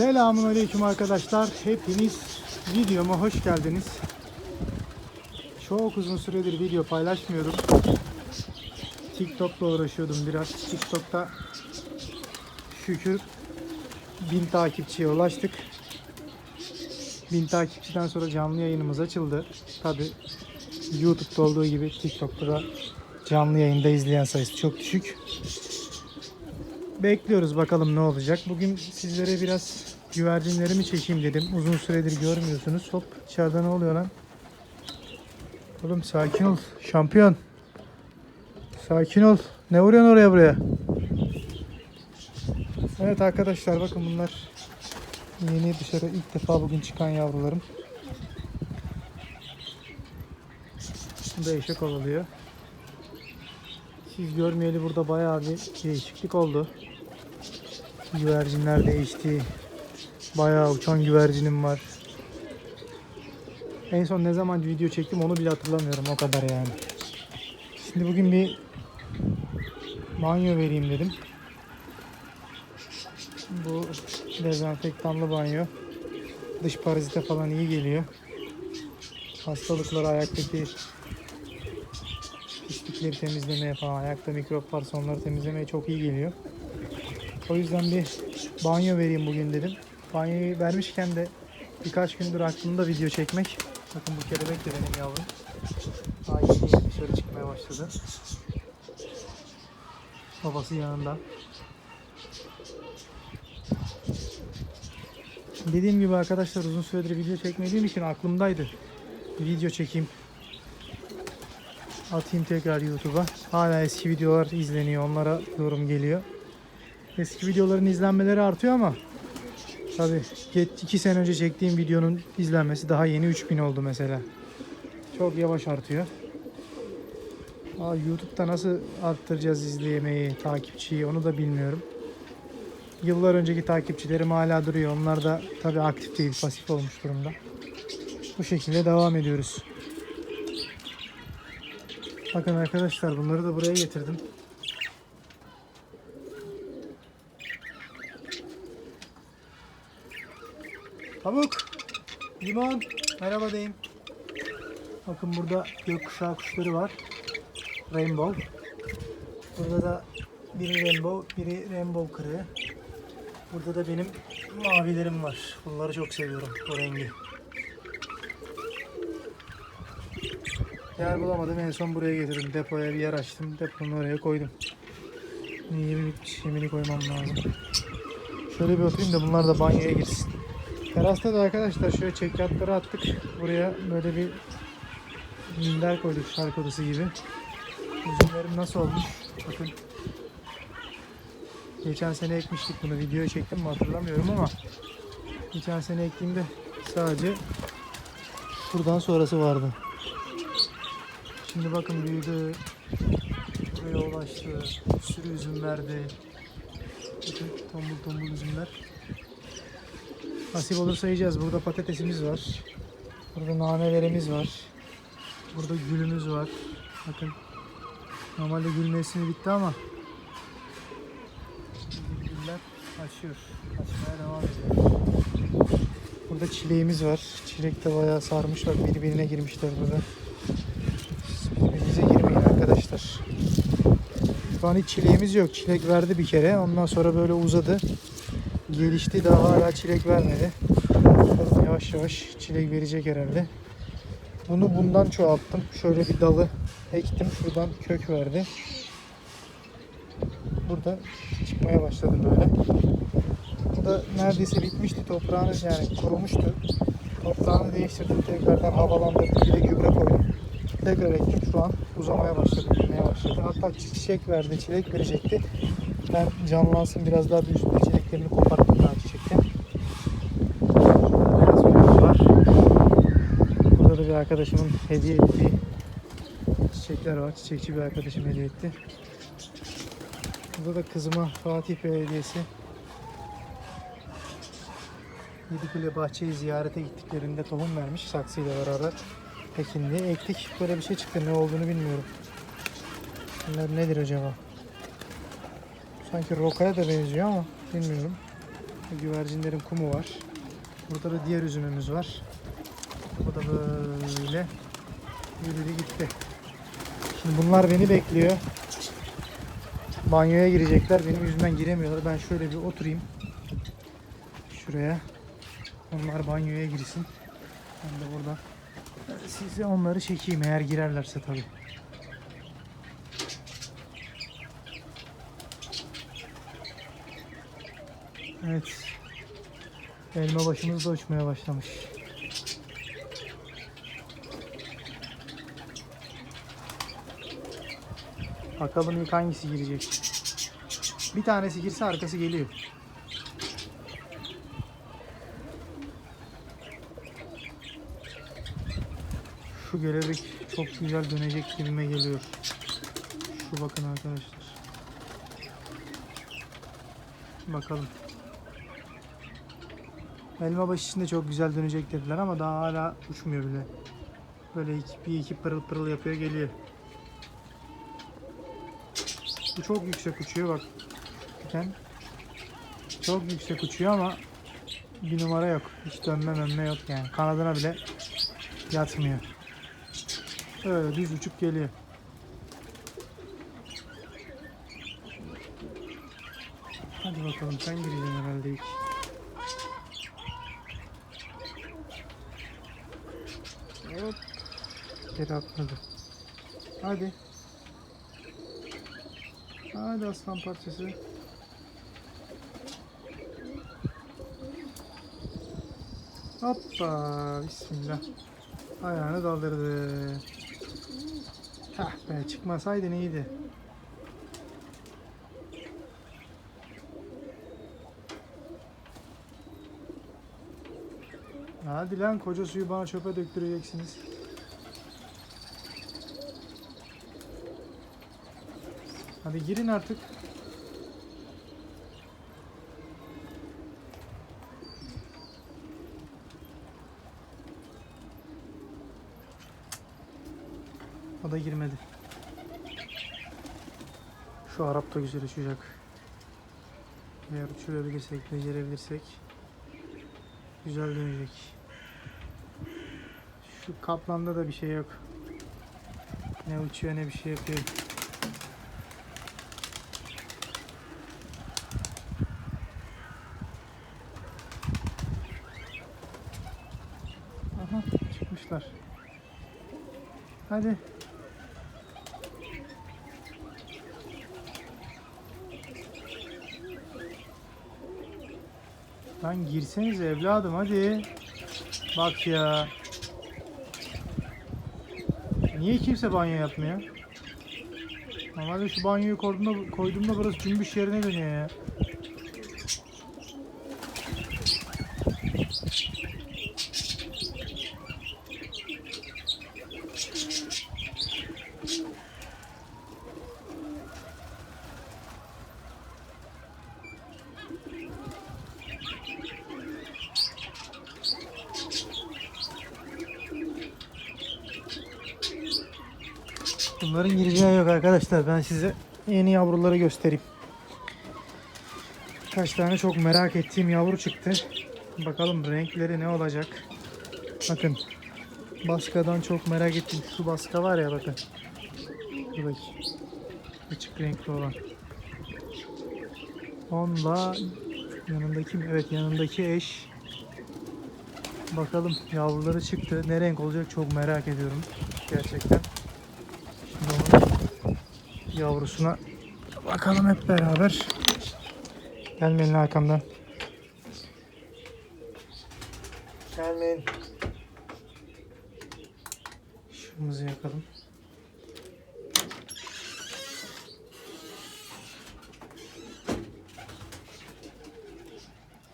Selamun Aleyküm arkadaşlar. Hepiniz videoma hoş geldiniz. Çok uzun süredir video paylaşmıyorum. TikTok'la uğraşıyordum biraz. TikTok'ta şükür 1000 takipçiye ulaştık. 1000 takipçiden sonra canlı yayınımız açıldı. Tabi YouTube'da olduğu gibi TikTok'ta da canlı yayında izleyen sayısı çok düşük. Bekliyoruz bakalım ne olacak. Bugün sizlere biraz güvercinlerimi çekeyim dedim. Uzun süredir görmüyorsunuz. Hop içeride ne oluyor lan? Oğlum sakin ol. Şampiyon. Sakin ol. Ne vuruyorsun oraya buraya? Evet arkadaşlar bakın bunlar yeni dışarı ilk defa bugün çıkan yavrularım. Da eşek oluyor. Siz görmeyeli burada bayağı bir değişiklik oldu. Güvercinler değişti. Bayağı uçan güvercinim var. En son ne zaman video çektim onu bile hatırlamıyorum o kadar yani. Şimdi bugün bir banyo vereyim dedim. Bu dezenfektanlı banyo. Dış parazite falan iyi geliyor. Hastalıkları ayaktaki pislikleri temizlemeye falan, ayakta mikrop varsa onları temizlemeye çok iyi geliyor. O yüzden bir banyo vereyim bugün dedim. Banyoyu vermişken de birkaç gündür aklımda video çekmek. Bakın bu kelebek de benim yavrum. Daha dışarı çıkmaya başladı. Babası yanında. Dediğim gibi arkadaşlar uzun süredir video çekmediğim için aklımdaydı. Bir video çekeyim. Atayım tekrar YouTube'a. Hala eski videolar izleniyor. Onlara yorum geliyor. Eski videoların izlenmeleri artıyor ama tabi 2 sene önce çektiğim videonun izlenmesi daha yeni 3000 oldu mesela. Çok yavaş artıyor. Aa, YouTube'da nasıl arttıracağız izleyemeyi, takipçiyi onu da bilmiyorum. Yıllar önceki takipçilerim hala duruyor. Onlar da tabi aktif değil, pasif olmuş durumda. Bu şekilde devam ediyoruz. Bakın arkadaşlar bunları da buraya getirdim. Pamuk, limon, merhaba deyin. Bakın burada gökkuşağı kuşları var. Rainbow. Burada da biri rainbow, biri rainbow kırığı. Burada da benim mavilerim var. Bunları çok seviyorum, bu rengi. Yer bulamadım. En son buraya getirdim. Depoya bir yer açtım. Deponun oraya koydum. Yemi bitmiş. Yemini koymam lazım. Şöyle bir oturayım da bunlar da banyoya girsin. Terasta da arkadaşlar şöyle çekyatları attık. Buraya böyle bir minder koyduk şark odası gibi. Üzümlerim nasıl olmuş? Bakın. Geçen sene ekmiştik bunu. Videoya çektim mi hatırlamıyorum ama geçen sene ektiğimde sadece şuradan sonrası vardı. Şimdi bakın büyüdü. Buraya ulaştı. Bir sürü üzüm verdi. Bakın tombul tombul üzümler. Nasip olursa yiyeceğiz. Burada patatesimiz var. Burada nanelerimiz var. Burada gülümüz var. Bakın. Normalde gül mevsimi bitti ama güller açıyor. Açmaya devam ediyor. Burada çileğimiz var. Çilek de bayağı sarmış. Bak birbirine girmişler burada. Birbirinize girmeyin arkadaşlar. Şu an hiç çileğimiz yok. Çilek verdi bir kere. Ondan sonra böyle uzadı. Gelişti. Daha hala çilek vermedi. Yavaş yavaş çilek verecek herhalde. Bunu bundan çoğalttım. Şöyle bir dalı ektim. Şuradan kök verdi. Burada çıkmaya başladı böyle. Bu da neredeyse bitmişti. Toprağını yani kurumuştu. Toprağını değiştirdim. Tekrardan havalandırdım. Bir de gübre koydum. Tekrar ektim. Şu an uzamaya başladı. Büyümeye başladı. Hatta çiçek verdi. Çilek verecekti. Ben canlansın biraz daha büyüsün çileklerini koparttım daha çiçekten. Beyaz gülümüz var. Burada da bir arkadaşımın hediye ettiği çiçekler var. Çiçekçi bir arkadaşım hediye etti. Burada da kızıma Fatih Bey hediyesi. Yedikule bahçeyi ziyarete gittiklerinde tohum vermiş saksıyla beraber ekin diye ektik. Böyle bir şey çıktı ne olduğunu bilmiyorum. Bunlar nedir acaba? Sanki rokaya da benziyor ama bilmiyorum. Güvercinlerin kumu var. Burada da diğer üzümümüz var. Bu da böyle yürüdü gitti. Şimdi bunlar beni bekliyor. Banyoya girecekler. Benim yüzümden giremiyorlar. Ben şöyle bir oturayım. Şuraya. Onlar banyoya girsin. Ben de burada size onları çekeyim eğer girerlerse tabii. Evet. Elma başımız da uçmaya başlamış. Bakalım ilk hangisi girecek. Bir tanesi girse arkası geliyor. Şu kelebek çok güzel dönecek gibime geliyor. Şu bakın arkadaşlar. Bakalım. Elma başı içinde çok güzel dönecek dediler ama daha hala uçmuyor bile. Böyle iki, bir iki pırıl pırıl yapıyor geliyor. Bu çok yüksek uçuyor bak. Diken. Çok yüksek uçuyor ama bir numara yok. Hiç dönme dönme yok yani. Kanadına bile yatmıyor. Öyle düz uçup geliyor. Hadi bakalım sen gireceksin herhalde ilk. Hop. Geri atladı. Hadi. Hadi aslan parçası. Hoppa. Bismillah. Ayağını daldırdı. Hah be çıkmasaydın iyiydi. Hadi lan koca suyu bana çöpe döktüreceksiniz. Hadi girin artık. O da girmedi. Şu Arap da güzel uçacak. Eğer uçurabilirsek, becerebilirsek güzel dönecek. Şu kaplanda da bir şey yok. Ne uçuyor ne bir şey yapıyor. Hadi. Lan girseniz evladım hadi. Bak ya. Niye kimse banyo yapmıyor? Normalde şu banyoyu koyduğumda, koyduğumda burası cümbüş yerine dönüyor ya. Bunların gireceği yok arkadaşlar. Ben size yeni yavruları göstereyim. Kaç tane çok merak ettiğim yavru çıktı. Bakalım renkleri ne olacak. Bakın. Baskadan çok merak ettim. Şu baska var ya bakın. Bakayım. Açık renkli olan. Onunla yanındaki? Evet yanındaki eş. Bakalım yavruları çıktı. Ne renk olacak çok merak ediyorum. Gerçekten. Yavrusuna bakalım hep beraber. Gelmeyin arkamdan. Gelmeyin. Şumuzu yakalım.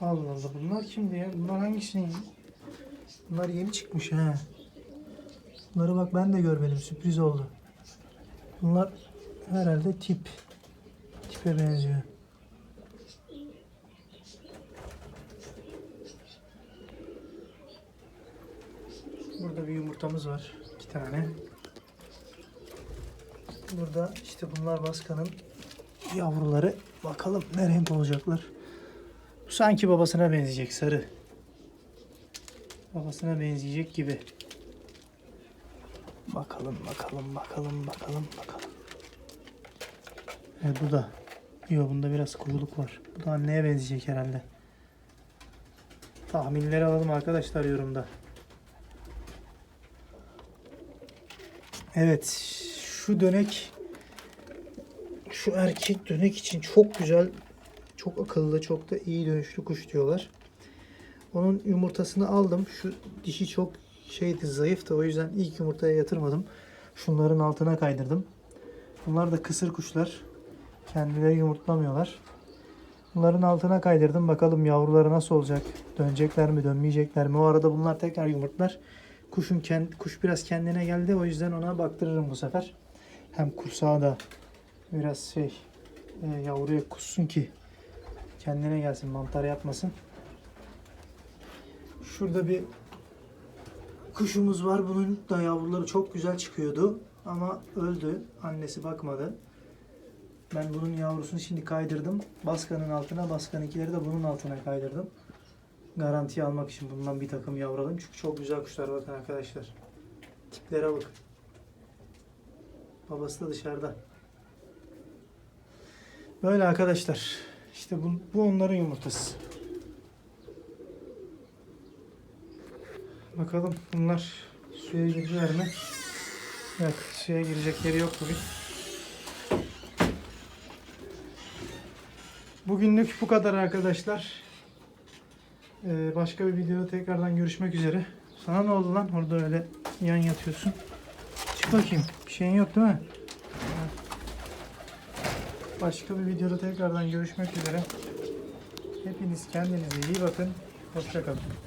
Allah Allah bunlar kimdi ya? Bunlar hangisinin? Bunlar yeni çıkmış ha. Bunları bak ben de görmedim. Sürpriz oldu. Bunlar herhalde tip. Tipe benziyor. Burada bir yumurtamız var. iki tane. Burada işte bunlar baskanın yavruları. Bakalım ne renk olacaklar. Bu sanki babasına benzeyecek sarı. Babasına benzeyecek gibi. Bakalım bakalım bakalım bakalım bakalım. Evet bu da. Yok bunda biraz koyuluk var. Bu da anneye benzeyecek herhalde. Tahminleri alalım arkadaşlar yorumda. Evet şu dönek şu erkek dönek için çok güzel çok akıllı çok da iyi dönüşlü kuş diyorlar. Onun yumurtasını aldım. Şu dişi çok şeydi zayıftı o yüzden ilk yumurtaya yatırmadım. Şunların altına kaydırdım. Bunlar da kısır kuşlar. Kendileri yumurtlamıyorlar. Bunların altına kaydırdım. Bakalım yavruları nasıl olacak? Dönecekler mi, dönmeyecekler mi? O arada bunlar tekrar yumurtlar. Kuşun kend, kuş biraz kendine geldi. O yüzden ona baktırırım bu sefer. Hem kursağı da biraz şey e, yavruya kussun ki kendine gelsin, mantar yapmasın. Şurada bir kuşumuz var. Bunun da yavruları çok güzel çıkıyordu. Ama öldü. Annesi bakmadı. Ben bunun yavrusunu şimdi kaydırdım. Baskanın altına, baskanınkileri de bunun altına kaydırdım. Garantiye almak için bundan bir takım yavraladım. Çünkü çok güzel kuşlar bakın arkadaşlar. Tiplere bakın. Babası da dışarıda. Böyle arkadaşlar. İşte bu, bu onların yumurtası. Bakalım bunlar suya girdiler mi? Yok suya girecekleri yok bugün. Bugünlük bu kadar arkadaşlar. Ee, başka bir videoda tekrardan görüşmek üzere. Sana ne oldu lan? Orada öyle yan yatıyorsun. Çık bakayım. Bir şeyin yok değil mi? Başka bir videoda tekrardan görüşmek üzere. Hepiniz kendinize iyi bakın. Hoşçakalın.